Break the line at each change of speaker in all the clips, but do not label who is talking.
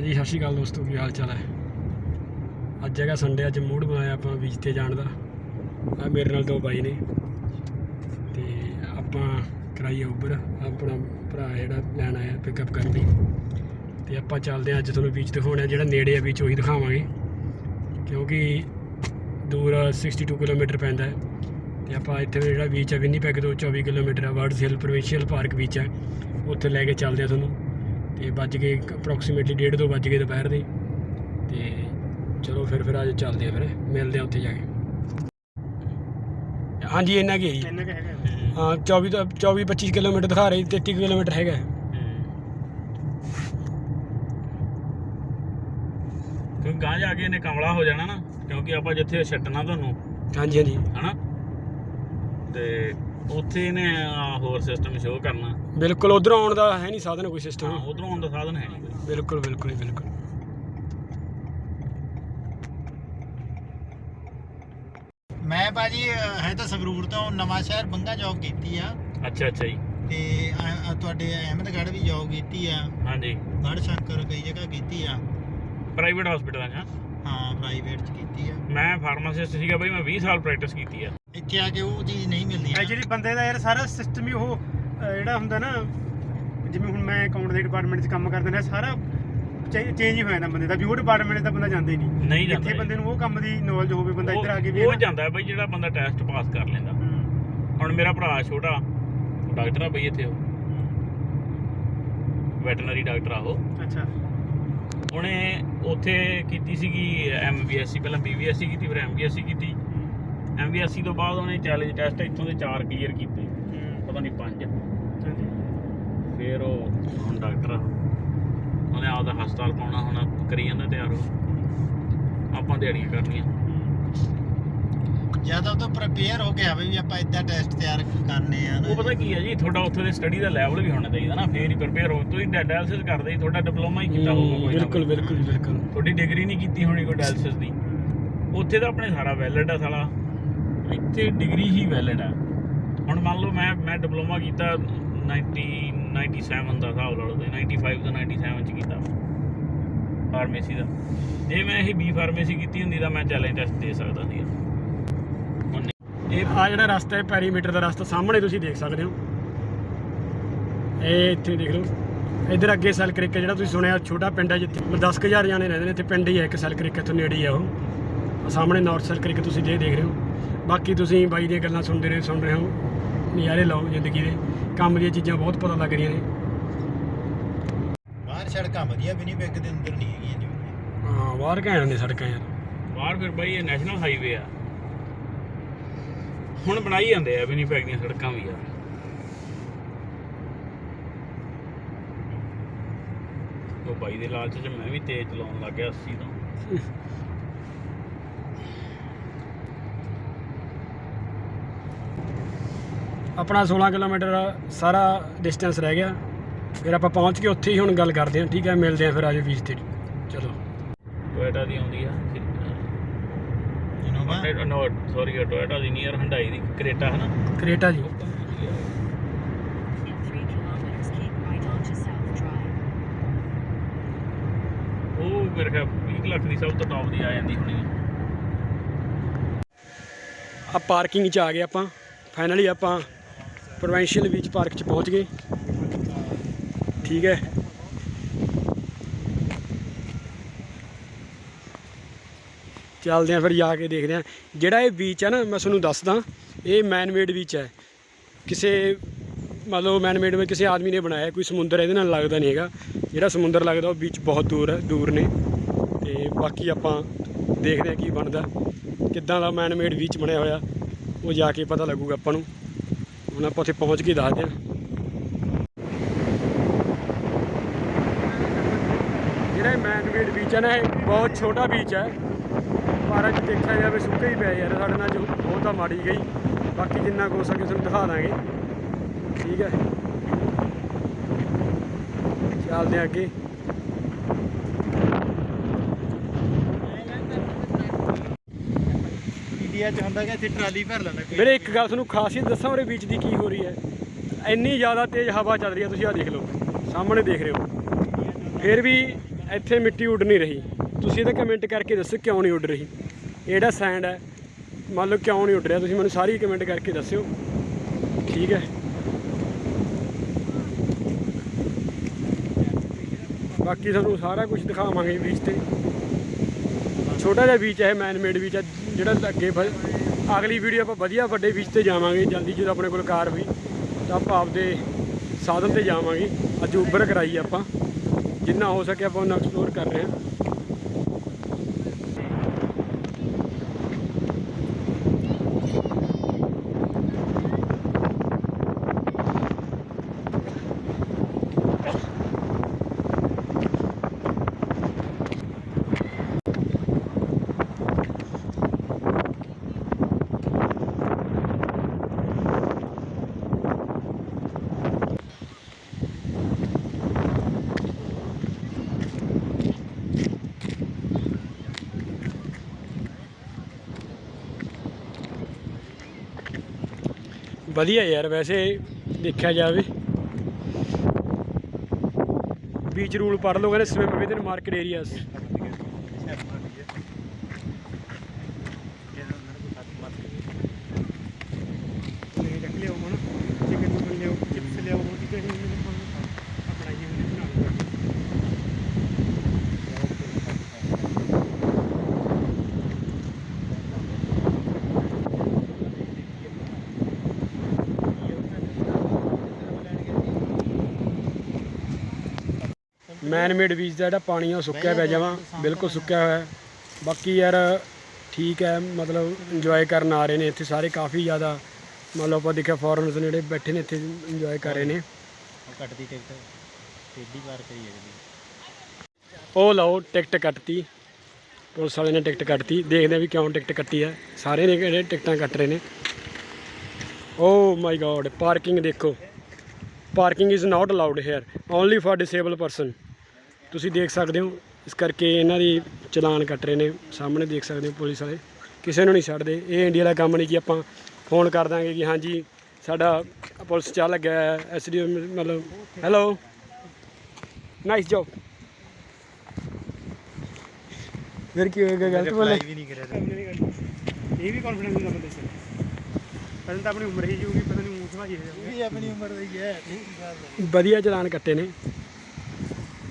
ਹਾਂਜੀ, ਸਤਿ ਸ਼੍ਰੀ ਅਕਾਲ ਦੋਸਤੋ, ਕੀ ਹਾਲ ਚਾਲ ਹੈ? ਅੱਜ ਹੈਗਾ ਸੰਡੇ ਅੱਜ ਮੂਡ ਬਣਾਇਆ ਆਪਾਂ ਬੀਚ ਤੇ ਜਾਣ ਦਾ। ਆ ਮੇਰੇ ਨਾਲ ਦੋ ਬਾਈ ਨੇ। ਤੇ ਆਪਾਂ ਕਰਾਈ ਉਬਰ ਆਪਣਾ ਭਰਾ ਜਿਹੜਾ ਲੈਣ ਆਇਆ ਪਿਕਅਪ ਕਰਨ ਲਈ। ਤੇ ਆਪਾਂ ਚੱਲਦੇ ਹਾਂ, ਅੱਜ ਤੁਹਾਨੂੰ ਬੀਚ ਦਿਖਾਉਣਾ, ਜਿਹੜਾ ਨੇੜੇ ਆ ਬੀਚ ਉਹੀ ਦਿਖਾਵਾਂਗੇ। ਕਿਉਂਕਿ ਦੂਰ 62 ਕਿਲੋਮੀਟਰ ਪੈਂਦਾ ਹੈ। ਤੇ ਆਪਾਂ ਇੱਥੇ ਜਿਹੜਾ ਬੀਚ ਹੈ ਵਿਨੀਪੈਗ ਤੋਂ 24 ਕਿਲੋਮੀਟਰ ਆ Words Hill provincial park beach ਹੈ। ਉੱਥੇ ਲੈ ਕੇ ਚੱਲਦੇ ਆ ਤੁਹਾਨੂੰ। ਤੇ ਵੱਜ ਗਏ ਅਪਰੋਕਸੀਮੇਟਲੀ 1:30 ਤੋਂ ਵੱਜ ਗਏ ਦੁਪਹਿਰ ਦੇ। ਤੇ ਚਲੋ ਫਿਰ ਫਿਰ ਅੱਜ ਚੱਲਦੇ ਆ ਫਿਰ। ਮਿਲਦੇ ਆ ਉੱਥੇ ਜਾ ਕੇ। ਹਾਂਜੀ ਇੰਨਾ ਕੀ ਹੈ ਜੀ।
ਕਿੰਨਾ ਕੁ ਹੈਗਾ।
ਹਾਂ 24 ਤੋਂ 24 25 ਕਿਲੋਮੀਟਰ ਦਿਖਾ ਰਹੀ 33 ਕਿਲੋਮੀਟਰ ਹੈਗਾ। ਹੈ।
ਕਿਉਂਕਿ ਗਾਂ ਜਾ ਕੇ ਇਹਨੇ ਕਮਲਾ ਹੋ ਜਾਣਾ ਨਾ ਕਿਉਂਕਿ ਆਪਾਂ ਜਿੱਥੇ ਛੱਡਣਾ ਤੁਹਾਨੂੰ।
ਹਾਂਜੀ ਹਾਂਜੀ।
ਹਨਾ? ਤੇ ਉੱਥੇ ਇਹਨੇ ਆਹ ਹੋਰ ਸਿਸਟਮ ਸ਼ੋਅ ਕਰਨਾ।
ਬਿਲਕੁਲ ਉਧਰੋਂ ਆਉਣ ਦਾ ਹੈ ਨਹੀਂ ਸਾਧਨ ਕੋਈ
ਹਾਂ
ਸਿਸਟਮ
ਉਧਰੋਂ ਆਉਣ ਦਾ ਸਾਧਨ ਹੈ ਨਹੀਂ ਕੋਈ।
ਬਿਲਕੁਲ ਬਿਲਕੁਲ ਜੀ, ਬਿਲਕੁਲ।
ਮੈਂ ਬਾਜੀ ਅਹ, ਹੈ ਤਾਂ ਸੰਗਰੂਰ ਤੋਂ ਨਵਾਂ ਸ਼ਹਿਰ ਬੰਗਾ ਜੌਬ ਕੀਤੀ ਆ।
ਅੱਛਾ ਅੱਛਾ ਜੀ।
ਤੇ ਅਹ, ਅਹ, ਤੁਹਾਡੇ ਅਹਿਮਦਗੜ੍ਹ ਵੀ ਜੌਬ ਕੀਤੀ ਆ।
ਹਾਂਜੀ।
ਗੜ ਸ਼ੰਕਰ ਕਈ ਜਗ੍ਹਾ ਕੀਤੀ ਆ।
ਪ੍ਰਾਈਵੇਟ ਹਸਪੀਟਲਾਂ 'ਚ ਹਾਂ।
ਹਾਂ ਪ੍ਰਾਈਵੇਟ ਚ ਕੀਤੀ ਆ।
ਮੈਂ ਫਾਰਮਾਸਿਸਟ ਸੀਗਾ ਬਈ ਮੈਂ 20 ਸਾਲ ਪ੍ਰੈਕਟਿਸ ਕੀਤੀ ਆ।
ਇੱਥੇ ਆ ਕੇ ਉਹ ਚੀਜ਼ ਨਹੀਂ ਮਿਲਦੀ ਨਾ।
ਐਕਚੁਅਲੀ ਬੰਦੇ ਦਾ ਯਾਰ ਸਾਰਾ ਸਿਸਟਮ ਹੀ ਉਹ ਅਹ, ਜਿਹੜਾ ਹੁੰਦਾ ਨਾ ਜਿਵੇਂ ਹੁਣ ਮੈਂ ਅਕਾਊਂਟ ਦੇ ਡਿਪਾਰਟਮੈਂਟ 'ਚ ਕੰਮ ਕਰਦਾ ਨੇ ਸਾਰਾ ਚੇਂਜ ਹੀ ਹੋ ਜਾਂਦਾ ਬੰਦੇ ਦਾ ਵੀ ਉਹ ਡਿਪਾਰਟਮੈਂਟ ਤਾਂ ਬੰਦਾ ਜਾਂਦਾ ਹੀ ਨਹੀਂ
ਨਹੀਂ ਜਾਂਦਾ
ਜਿੱਥੇ ਬੰਦੇ ਨੂੰ ਉਹ ਕੰਮ ਦੀ ਨੌਲੇਜ ਹੋਵੇ ਬੰਦਾ ਇੱਧਰ ਆ ਕੇ ਵੀ
ਉਹ
ਨਾ।
ਜਾਂਦਾ ਬਈ ਜਿਹੜਾ ਬੰਦਾ ਟੈਸਟ ਪਾਸ ਕਰ ਲੈਂਦਾ
ਹੂੰ।
ਹੁਣ ਮੇਰਾ ਭਰਾ ਛੋਟਾ ਉਹ ਡਾਕਟਰ ਆ ਬਈ ਇੱਥੇ ਉਹ ਵੈਟਰਨਰੀ ਡਾਕਟਰ ਆ ਉਹ
ਅੱਛਾ
ਉਹਨੇ ਉੱਥੇ ਕੀਤੀ ਸੀਗੀ ਐਮਬੀਐਸਸੀ ਪਹਿਲਾਂ ਬੀਬੀਐਸਸੀ ਕੀਤੀ ਫਿਰ ਐਮਬੀਐਸਸੀ ਕੀਤੀ ਐਮਬੀਐਸਸੀ ਤੋਂ ਬਾਅਦ ਉਹਨੇ ਚੈਲੰਜ ਟੈਸਟ ਇੱਥੋਂ ਦੇ ਚਾਰ ਕਲੀਅਰ ਕੀਤੇ। ਪਤਾ ਨਹੀਂ ਪੰਜ। ਫਿਰ ਉਹ ਹੁਣ ਡਾਕਟਰ ਉਹਨੇ ਆਪਦਾ ਹਸਪਤਾਲ ਪਾਉਣਾ ਹੁਣ ਕਰੀ ਜਾਂਦਾ ਤਿਆਰ ਉਹ। ਆਪਾਂ ਦਿਹਾੜੀਆਂ ਕਰਨੀਆਂ।
ਜਾਂ ਤਾਂ ਪ੍ਰਪੇਅਰ ਹੋ ਗਿਆ ਵੀ ਆਪਾਂ ਇਦਾਂ ਟੈਸਟ ਤਿਆਰ ਕਰਨੇ ਆ। ਨਾ
ਉਹ ਪਤਾ ਕੀ ਹੈ ਜੀ ਤੁਹਾਡਾ ਉੱਥੇ ਦੇ ਸਟੱਡੀ ਦਾ ਲੈਵਲ ਵੀ ਹੋਣਾ ਚਾਹੀਦਾ ਨਾ ਫੇਰ ਹੀ ਪ੍ਰਪੇਅਰ ਹੋ ਤੁਸੀਂ ਡਾਇਲਿਸਿਸ ਕਰਦੇ ਤੁਹਾਡਾ ਡਿਪਲੋਮਾ ਹੀ ਕੀਤਾ ਹੋਊਗਾ ਕੋਈ
ਬਿਲਕੁਲ। ਬਿਲਕੁਲ ਬਿਲਕੁਲ।
ਤੁਹਾਡੀ ਡਿਗਰੀ ਨਹੀਂ ਕੀਤੀ ਹੋਣੀ ਕੋਈ ਡਾਇਲਿਸਿਸ ਦੀ। ਉੱਥੇ ਤਾਂ ਆਪਣੇ ਸਾਰਾ ਵੈਲਿਡ ਆ ਸਾਲਾ। ਇੱਥੇ ਡਿਗਰੀ ਹੀ ਵੈਲਿਡ ਆ। ਹੁਣ ਮੰਨ ਲਓ ਮੈਂ ਮੈਂ ਡਿਪਲੋਮਾ ਕੀਤਾ 90 97 ਦਾ ਹਿਸਾਬ ਲਾ ਲਓ ਤੇ 95 ਤੋਂ 97 ਚ ਕੀਤਾ। ਫਾਰਮੇਸੀ ਦਾ। ਜੇ ਮੈਂ ਇਹ ਬੀ ਫਾਰਮੇਸੀ ਕੀਤੀ ਹੁੰਦੀ ਤਾਂ ਮੈਂ ਚੈਲੰਜ ਟੈਸਟ ਦੇ ਸਕਦਾ ਸੀ। ਹੁਣ
ਇਹ ਆ ਜਿਹੜਾ ਰਸਤਾ ਹੈ ਪੈਰੀਮੀਟਰ ਦਾ ਰਸਤਾ, ਸਾਹਮਣੇ ਤੁਸੀਂ ਦੇਖ ਸਕਦੇ ਹੋ। ਇਹ ਇੱਥੇ ਦੇਖ ਲਓ। ਇਧਰ ਅੱਗੇ ਸੈਲ ਕ੍ਰਿਕ ਜਿਹੜਾ ਤੁਸੀਂ ਸੁਣਿਆ, ਛੋਟਾ ਪਿੰਡ ਹੈ ਜਿੱਥੇ 10000 ਜਾਣੇ ਰਹਿੰਦੇ ਨੇ, ਇੱਥੇ ਪਿੰਡ ਹੀ ਹੈ ਇੱਕ ਸੈਲ ਕ੍ਰਿਕ ਇੱਥੋਂ ਨੇੜੇ ਹੀ ਆ ਉਹ। ਸਾਹਮਣੇ ਨਾਰਥ ਸੈਲ ਕ੍ਰਿਕ ਤੁਸੀਂ ਜੇ ਦੇਖ ਰਹੇ ਹੋ। ਬਾਕੀ ਤੁਸੀਂ ਬਾਈ ਦੀਆਂ ਗੱਲਾਂ ਸੁਣਦੇ ਰਹੇ ਸੁਣ ਰਹੇ ਹੋ। ਨਜ਼ਾਰੇ ਲਓ ਜ਼ਿੰਦਗੀ ਦੇ। ਕੰਮ ਦੀਆਂ ਚੀਜ਼ਾਂ ਬਹੁਤ ਪਤਾ ਲੱਗ ਰਹੀਆਂ ਨੇ।
ਬਾਹਰ ਸੜਕਾਂ ਵਧੀਆ ਵੀ ਨਹੀਂ ਬੈਗ ਦੇ ਅੰਦਰ ਨਹੀਂ ਹੈਗੀਆਂ ਜੀ।
ਹਾਂ ਬਾਹਰ ਘੈਂਟ ਨੇ ਸੜਕਾਂ ਯਾਰ?
ਬਾਹਰ ਫਿਰ ਬਾਈ ਇਹ ਨੈਸ਼ਨਲ ਹਾਈਵੇ ਆ। ਹੁਣ ਬਣਾਈ ਜਾਂਦੇ ਆ ਵਿਨੀਪੈਗ ਦੀਆਂ ਸੜਕਾਂ ਵੀ ਯਾਰ। ਉਹ ਬਾਈ ਦੇ ਲਾਲਚ 'ਚ ਮੈਂ ਵੀ ਤੇਜ਼ ਚਲਾਉਣ ਲੱਗ ਗਿਆ 80 ਤੋਂ।
ਆਪਣਾ 16 ਕਿਲੋਮੀਟਰ ਸਾਰਾ ਡਿਸਟੈਂਸ ਰਹਿ ਗਿਆ। ਫਿਰ ਆਪਾਂ ਪਹੁੰਚ ਕੇ ਉੱਥੇ ਹੀ ਹੁਣ ਗੱਲ ਕਰਦੇ ਹਾਂ। ਠੀਕ ਹੈ ਮਿਲਦੇ ਹਾਂ ਫਿਰ ਆਜੋ ਬੀਚ ਤੇ। ਚਲੋ।
ਟੋਇਟਾ ਦੀ ਆਉਂਦੀ ਆ।
Innova
Toyota no sorry Toyota ਦੀ ਨੀਅਰ ਹੰਡਾਈ ਦੀ। ਕਰੇਟਾ ਹੈ ਨਾ
ਕਰੇਟਾ ਜੀ।
In three kilometers, keep right onto South Drive.
ਉਹ ਮੇਰੇ ਖਿਆਲ 20 ਲੱਖ ਦੀ ਸਭ ਤੋਂ ਟੌਪ ਦੀ ਆ ਜਾਂਦੀ ਹੋਣੀ ਆ।
ਆ ਪਾਰਕਿੰਗ 'ਚ ਆ ਗਏ ਆਪਾਂ। ਫਾਈਨਲੀ ਆਪਾਂ ਪ੍ਰੋਵੈਂਸ਼ੀਅਲ ਬੀਚ ਪਾਰਕ 'ਚ ਪਹੁੰਚ ਗਏ। ਠੀਕ ਹੈ। ਚੱਲਦੇ ਆ ਫਿਰ ਜਾ ਕੇ ਦੇਖਦੇ ਆ ਜਿਹੜਾ ਇਹ ਬੀਚ ਹੈ ਨਾ, ਮੈਂ ਤੁਹਾਨੂੰ ਦੱਸਦਾ, ਇਹ ਮੈਨ ਮੇਡ ਬੀਚ ਹੈ। ਕਿਸੇ, ਮਤਲਬ ਲਓ ਮੈਨ ਮੇਡ ਵਿੱਚ ਕਿਸੇ ਆਦਮੀ ਨੇ ਬਣਾਇਆ, ਕੋਈ ਸਮੁੰਦਰ ਇਹਦੇ ਨਾਲ ਲੱਗਦਾ ਨਹੀਂ ਹੈਗਾ। ਜਿਹੜਾ ਸਮੁੰਦਰ ਲੱਗਦਾ, ਉਹ ਬੀਚ ਬਹੁਤ ਦੂਰ ਹੈ, ਦੂਰ ਨੇ। ਤੇ ਬਾਕੀ ਆਪਾਂ ਦੇਖਦੇ ਆ ਕੀ ਬਣਦਾ। ਕਿੱਦਾਂ ਦਾ ਮੈਨ ਮੇਡ ਬੀਚ ਬਣਿਆ ਹੋਇਆ, ਉਹ ਜਾ ਕੇ ਪਤਾ ਲੱਗੂਗਾ ਆਪਾਂ ਨੂੰ। ਹੁਣ ਆਪਾਂ ਉੱਥੇ ਪਹੁੰਚ ਕੇ ਦੱਸਦੇ ਹਾਂ। ਜਿਹੜਾ ਮੈਨਵੇਡ ਬੀਚ ਹੈ ਨਾ, ਇਹ ਬਹੁਤ ਛੋਟਾ ਬੀਚ ਹੈ ਪਰ ਅੱਜ ਦੇਖਿਆ ਜਾਵੇ ਸੁੱਕਾ ਹੀ ਪਿਆ ਯਾਰ, ਸਾਡੇ ਨਾਲ ਜੋ ਬਹੁਤ ਤਾਂ ਮਾੜੀ ਗਈ। ਬਾਕੀ ਜਿੰਨਾ ਕੁ ਹੋ ਸਕੇ ਤੁਹਾਨੂੰ ਦਿਖਾ ਦਾਂਗੇ। ਠੀਕ ਹੈ ਚੱਲਦੇ ਹਾਂ ਅੱਗੇ।
ਇੰਡੀਆ ਚ ਹੁੰਦਾ ਕਿ ਇੱਥੇ ਟਰਾਲੀ ਭਰ ਲੈਂਦਾ ਕੋਈ।
ਵੀਰੇ, ਇੱਕ ਗੱਲ ਤੁਹਾਨੂੰ ਖਾਸੀਅਤ ਦੱਸਾਂ ਉਹਦੇ ਬੀਚ ਦੀ ਕੀ ਹੋ ਰਹੀ ਹੈ। ਇੰਨੀ ਜ਼ਿਆਦਾ ਤੇਜ਼ ਹਵਾ ਚੱਲ ਰਹੀ ਹੈ, ਤੁਸੀਂ ਆਹ ਦੇਖ ਲਓ। ਸਾਹਮਣੇ ਦੇਖ ਰਹੇ ਹੋ। ਫਿਰ ਵੀ ਇੱਥੇ ਮਿੱਟੀ ਉੱਡ ਨਹੀਂ ਰਹੀ। ਤੁਸੀਂ ਇਹਦਾ ਕਮੈਂਟ ਕਰਕੇ ਦੱਸੋ ਕਿਉਂ ਨਹੀਂ ਉੱਡ ਰਹੀ। ਇਹ ਸੈਂਡ ਹੈ। ਮੰਨ ਲਓ ਕਿਉਂ ਨਹੀਂ ਉੱਡ ਰਿਹਾ। ਤੁਸੀਂ ਮੈਨੂੰ ਸਾਰੀ ਕਮੈਂਟ ਕਰਕੇ ਦੱਸਿਓ। ਠੀਕ ਹੈ। ਬਾਕੀ ਤੁਹਾਨੂੰ ਸਾਰਾ ਕੁਝ ਦਿਖਾਵਾਂਗੇ ਬੀਚ ਤੇ। ਛੋਟਾ ਜਿਹਾ ਬੀਚ ਹੈ ਮੈਨ ਮੇਡ ਬੀਚ ਹੈ। ਜਿਹੜਾ ਅੱਗੇ ਫਿਰ ਅਗਲੀ ਵੀਡੀਓ ਆਪਾਂ ਵਧੀਆ ਵੱਡੇ ਬੀਚ ਤੇ ਜਾਵਾਂਗੇ, ਜਲਦੀ ਜਦੋਂ ਆਪਣੇ ਕੋਲ ਕਾਰ ਹੋਈ, ਤਾਂ ਆਪਾਂ ਆਪਦੇ ਸਾਧਨ ਤੇ ਜਾਵਾਂਗੇ। ਅੱਜ ਉਬਰ ਕਰਾਈ ਆਪਾਂ, ਜਿੰਨਾ ਹੋ ਸਕੇ ਆਪਾਂ ਉਹਨਾਂ ਐਕਸਪਲੋਰ ਕਰ ਰਹੇ ਹਾਂ। ਵਧੀਆ ਯਾਰ ਵੈਸੇ ਦੇਖਿਆ ਜਾਵੇ। ਬੀਚ ਰੂਲ ਪੜ੍ਹ ਲਓ ਕਹਿੰਦੇ ਸਵਿਮ ਵਿਦਨ ਮਾਰਕੀਟ ਏਰੀਆਸ
ਲੈ ਰੱਖ ਲਿਓ ਹੁਣ ਚਿਕਨ ਚੁਕਨ ਲਿਓ ਚਿਪਸ ਲਿਓ ਉਹ ਚੀਜ਼ਾਂ ਹੀ ਮੈਨੂੰ ਆਪਣਾ ਹੀ ਉਹਨੇ ਬਣਾ ਲਿਆ
ਮੈਨ ਮੇਡ ਬੀਚ ਦਾ ਜਿਹੜਾ ਪਾਣੀ ਆ ਉਹ ਸੁੱਕਿਆ ਪਿਆ ਜਾਵਾਂ ਬਿਲਕੁਲ ਸੁੱਕਿਆ ਹੋਇਆ ਹੈ। ਬਾਕੀ ਯਾਰ ਠੀਕ ਹੈ ਮਤਲਬ ਇੰਜੋਏ ਕਰਨ ਆ ਰਹੇ ਨੇ ਇੱਥੇ ਸਾਰੇ ਕਾਫੀ ਜ਼ਿਆਦਾ ਮੰਨ ਲਓ ਆਪਾਂ ਦੇਖਿਆ ਫੋਰਨਰਸ ਨੇ ਜਿਹੜੇ ਬੈਠੇ ਨੇ ਇੱਥੇ ਇੰਜੋਏ ਕਰ ਰਹੇ ਨੇ।
ਉਹ ਕੱਟਦੀ ਟਿਕਟ ਟੇਡੀ ਪਾਰ ਕਰੀ ਜਾਂਦੀ
ਉਹ ਲਓ ਟਿਕਟ ਕੱਟਤੀ ਪੁਲਿਸ ਵਾਲੇ ਨੇ ਟਿਕਟ ਕੱਟਤੀ ਦੇਖਦੇ ਆ ਵੀ ਕਿਉਂ ਟਿਕਟ ਕੱਟੀ ਹੈ। ਸਾਰੇ ਨੇ ਜਿਹੜੇ ਟਿਕਟਾਂ ਕੱਟ ਰਹੇ ਨੇ। ਓ ਮਾਈ ਗॉड ਪਾਰਕਿੰਗ ਦੇਖੋ। Parking is not allowed here only for disable person ਤੁਸੀਂ ਦੇਖ ਸਕਦੇ ਹੋ ਇਸ ਕਰਕੇ ਇਹਨਾਂ ਦੀ ਚਲਾਨ ਕੱਟ ਰਹੇ ਨੇ ਸਾਹਮਣੇ ਦੇਖ ਸਕਦੇ ਹੋ ਪੁਲਿਸ ਵਾਲੇ। ਕਿਸੇ ਨੂੰ ਨਹੀਂ ਛੱਡਦੇ। ਇਹ ਇੰਡੀਆ ਦਾ ਕੰਮ ਨਹੀਂ ਕਿ ਆਪਾਂ ਫੋਨ ਕਰ ਦਾਂਗੇ ਕਿ ਹਾਂਜੀ ਸਾਡਾ ਪੁਲਿਸ ਚਾਹ ਲੱਗਿਆ ਹੈ ਐਸਡੀਓ ਮਤਲਬ ਹੈਲੋ। ਨਾਈਸ ਜੌਬ ਫਿਰ ਕੀ ਹੋਏਗਾ ਗਲਤ ਬੋਲੇ?
ਵੀ ਨਹੀਂ ਕਰਿਆ
ਇਹ ਵੀ ਕੌਨਫੀਡੈਂਸ ਹੁੰਦਾ ਬੰਦੇ 'ਚ ਪਹਿਲਾਂ ਤਾਂ ਆਪਣੀ ਉਮਰ ਹੀ ਜਾਊਗੀ ਪਤਾ ਨਹੀਂ ਮੂੰਹ ਸਵਾਜੀ ਹੋ ਜਾਊਗਾ
ਵੀ ਆਪਣੀ ਉਮਰ ਦਾ ਹੀ ਹੈ।
ਵਧੀਆ ਚਲਾਨ ਕੱਟੇ ਨੇ।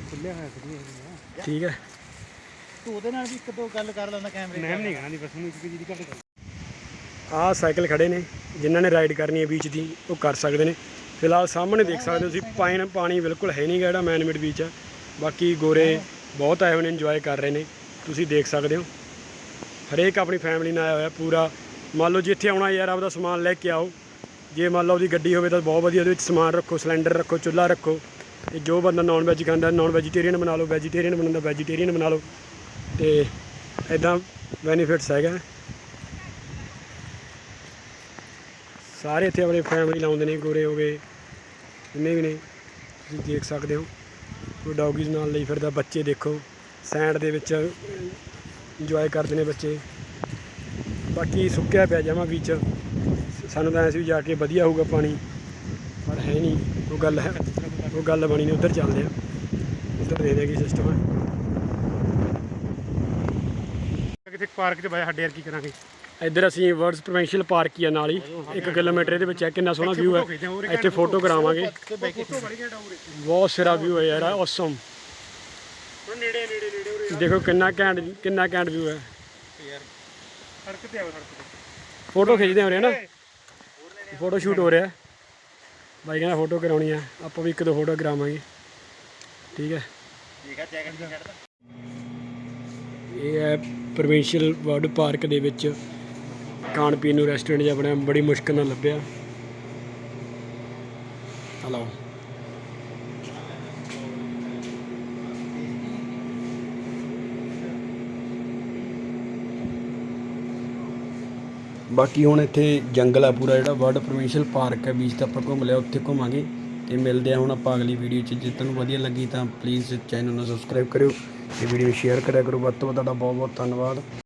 ਖੁੱਲਿਆ ਹੋਇਆ ਖੁੱਲਿਆ
ਠੀਕ ਹੈ।
ਤੂੰ ਉਹਦੇ ਨਾਲ ਵੀ ਇੱਕ ਦੋ ਗੱਲ ਕਰ ਲੈਂਦਾ ਕੈਮਰੇ
ਨਹਿਮ ਨਹੀਂ ਕਹਣਾ ਦੀ ਬਸ ਉਹਨੂੰ ਇੱਕ ਚੀਜ਼ ਦੀ ਘੱਟ ਕਰ।
ਆਹ ਸਾਈਕਲ ਖੜੇ ਨੇ ਜਿਨ੍ਹਾਂ ਨੇ ਰਾਈਡ ਕਰਨੀ ਹੈ ਬੀਚ ਦੀ ਉਹ ਕਰ ਸਕਦੇ ਨੇ। ਫਿਲਹਾਲ ਸਾਹਮਣੇ ਦੇਖ ਸਕਦੇ ਹੋ ਤੁਸੀਂ ਪਾਣੀ ਪਾਣੀ ਬਿਲਕੁਲ ਹੈ ਨਹੀਂਗਾ ਜਿਹੜਾ ਮੈਨਮੇਡ ਬੀਚ ਹੈ ਬਾਕੀ ਗੋਰੇ ਬਹੁਤ ਆਏ ਹੋਏ ਨੇ ਇੰਜੋਏ ਕਰ ਰਹੇ ਨੇ। ਤੁਸੀਂ ਦੇਖ ਸਕਦੇ ਹੋ। ਹਰੇਕ ਆਪਣੀ ਫੈਮਿਲੀ ਨਾਲ ਆਇਆ ਹੋਇਆ ਪੂਰਾ। ਮੰਨ ਲਓ ਜਿੱਥੇ ਆਉਣਾ ਯਾਰ ਆਪਦਾ ਸਮਾਨ ਲੈ ਕੇ ਆਓ। ਜੇ ਮੰਨ ਲਓ ਉਹਦੀ ਗੱਡੀ ਹੋਵੇ ਤਾਂ ਬਹੁਤ ਵਧੀਆ ਉਹਦੇ ਵਿੱਚ ਸਮਾਨ ਰੱਖੋ ਸਿਲੰਡਰ ਰੱਖੋ ਚੁੱਲ੍ਹਾ ਰੱਖੋ। ਤੇ ਜੋ ਬੰਦਾ ਨਾਨ ਵੈਜ ਖਾਂਦਾ ਨਾਨ ਵੈਜੀਟੇਰੀਅਨ ਬਣਾ ਲਓ ਵੈਜੀਟੇਰੀਅਨ ਬਣਾਉਂਦਾ ਵੈਜੀਟੇਰੀਅਨ ਬਣਾ ਲਓ, ਤੇ ਐਦਾਂ ਬੈਨੀਫਿਟਸ ਹੈਗਾ। ਸਾਰੇ ਇੱਥੇ ਆਪਣੇ ਫੈਮਿਲੀ ਲਾਉਂਦੇ ਨੇ, ਗੋਰੇ ਹੋ ਗਏ, ਜਿੰਨੇ ਵੀ ਨੇ, ਤੁਸੀਂ ਦੇਖ ਸਕਦੇ ਹੋ। ਕੋਈ ਡੌਗੀਜ਼ ਨਾਲ ਲਈ ਫਿਰਦਾ, ਬੱਚੇ ਦੇਖੋ ਸੈਂਡ ਦੇ ਵਿੱਚ ਇੰਜੋਏ ਕਰਦੇ ਨੇ ਬੱਚੇ। ਬਾਕੀ ਸੁੱਕਿਆ ਪਿਆ ਜਮਾ ਵਿੱਚ, ਸਾਨੂੰ ਤਾਂ ਐਂ ਵੀ ਜਾ ਕੇ ਵਧੀਆ ਹੋਊਗਾ ਪਾਣੀ, ਪਰ ਹੈ ਨਹੀਂ, ਉਹ ਗੱਲ ਹੈ। ਉਹ ਗੱਲ ਬਣੀ ਨਹੀਂ ਉੱਧਰ ਚੱਲਦੇ ਆ ਉੱਧਰ ਦੇ ਦੇ ਕੀ ਸਿਸਟਮ ਹੈ
ਕਿਤੇ ਪਾਰਕ 'ਚ ਬਾਇਆ ਸਾਡੇ ਯਾਰ ਕੀ ਕਰਾਂਗੇ?
ਇੱਧਰ ਅਸੀਂ ਵਰਡਸ ਪ੍ਰੋਵਿੰਸ਼ੀਅਲ ਪਾਰਕ ਹੀ ਆ ਨਾਲ ਹੀ। 1 ਕਿਲੋਮੀਟਰ ਇਹਦੇ ਵਿੱਚ ਹੈ ਕਿੰਨਾ ਸੋਹਣਾ ਵਿਊ ਹੈ। ਇੱਥੇ ਫੋਟੋ ਕਰਾਵਾਂਗੇ। ਬਹੁਤ ਸਿਰਾ ਵਿਊ ਹੈ ਯਾਰ ਔਸਮ
ਹੁਣ ਨੇੜੇ ਨੇੜੇ ਨੇੜੇ ਉਰੇ
ਦੇਖੋ ਕਿੰਨਾ ਘੈਂਟ ਕਿੰਨਾ ਘੈਂਟ ਵਿਊ ਹੈ।
ਸੜਕ ਤੇ ਆਓ ਸੜਕ ਤੇ।
ਫੋਟੋ ਖਿੱਚਦੇ ਹੋ ਰਹੇ ਨਾ? ਫੋਟੋ ਸ਼ੂਟ ਹੋ ਰਿਹਾ। ਬਾਈ ਕਹਿੰਦਾ ਫੋਟੋ ਕਰਾਉਣੀ ਆ ਆਪਾਂ ਵੀ ਇੱਕ ਦੋ ਫੋਟੋ ਕਰਾਵਾਂਗੇ। ਠੀਕ ਹੈ?
ਠੀਕ ਹੈ ਜੈਕਟ ਨਹੀਂ ਕੱਢਦਾ
ਇਹ ਹੈ ਪ੍ਰੋਵਿੰਸ਼ੀਅਲ ਵਰਡ ਪਾਰਕ ਦੇ ਵਿੱਚ ਖਾਣ ਪੀਣ ਨੂੰ ਰੈਸਟੋਰੈਂਟ ਜਿਹਾ ਬਣਿਆ ਬੜੀ ਮੁਸ਼ਕਲ ਨਾਲ ਲੱਭਿਆ। ਹਲੋ ਬਾਕੀ ਹੁਣ ਇੱਥੇ ਜੰਗਲ ਆ ਪੂਰਾ ਜਿਹੜਾ ਵਰਡ ਪਰਮਿਸ਼ਲ ਪਾਰਕ ਹੈ ਬੀਚ ਤਾਂ ਆਪਾਂ ਘੁੰਮ ਲਿਆ, ਉੱਥੇ ਘੁੰਮਾਂਗੇ ਤੇ ਮਿਲਦੇ ਆ ਹੁਣ ਆਪਾਂ ਅਗਲੀ ਵੀਡੀਓ 'ਚ। ਜੇ ਤੁਹਾਨੂੰ ਵਧੀਆ ਲੱਗੀ ਤਾਂ ਪਲੀਜ਼ ਚੈਨਲ ਨੂੰ ਸਬਸਕ੍ਰਾਈਬ ਕਰਿਓ ਤੇ ਵੀਡੀਓ ਸ਼ੇਅਰ ਕਰਿਆ ਕਰੋ। ਵੱਧ ਤੋਂ ਵੱਧ ਤੁਹਾਡਾ ਬਹੁਤ ਬਹੁਤ ਧੰਨਵਾਦ।